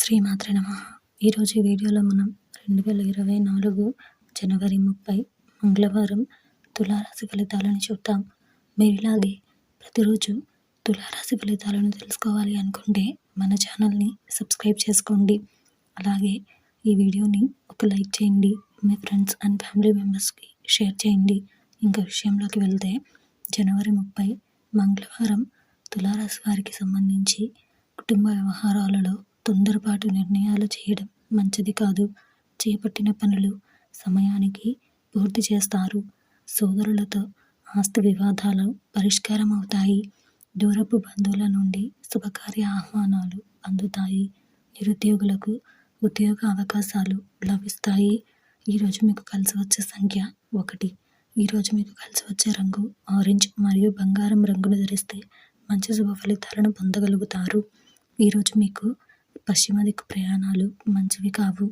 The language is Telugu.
శ్రీమాత్ర నమ. ఈరోజు వీడియోలో మనం రెండు వేల ఇరవై నాలుగు జనవరి ముప్పై మంగళవారం తులారాశి ఫలితాలను చూద్దాం. మీరు ఇలాగే ప్రతిరోజు తులారాశి ఫలితాలను తెలుసుకోవాలి అనుకుంటే మన ఛానల్ని సబ్స్క్రైబ్ చేసుకోండి. అలాగే ఈ వీడియోని ఒక లైక్ చేయండి. మీ ఫ్రెండ్స్ అండ్ ఫ్యామిలీ మెంబర్స్కి షేర్ చేయండి. ఇంకా విషయంలోకి వెళ్తే జనవరి ముప్పై మంగళవారం తులారాశి వారికి సంబంధించి కుటుంబ వ్యవహారాలలో తొందరపాటు నిర్ణయాలు చేయడం మంచిది కాదు. చేపట్టిన పనులు సమయానికి పూర్తి చేస్తారు. సోదరులతో ఆస్తి వివాదాలు పరిష్కారం అవుతాయి దూరపు బంధువుల నుండి శుభకార్య ఆహ్వానాలు అందుతాయి. నిరుద్యోగులకు ఉద్యోగ అవకాశాలు లభిస్తాయి. ఈరోజు మీకు కలిసి వచ్చే సంఖ్య ఒకటి. ఈరోజు మీకు కలిసి వచ్చే రంగు ఆరెంజ్ మరియు బంగారం రంగును ధరిస్తే మంచి శుభ ఫలితాలను పొందగలుగుతారు. ఈరోజు మీకు పశ్చిమ దిక్కు ప్రయాణాలు మంచివి కావు.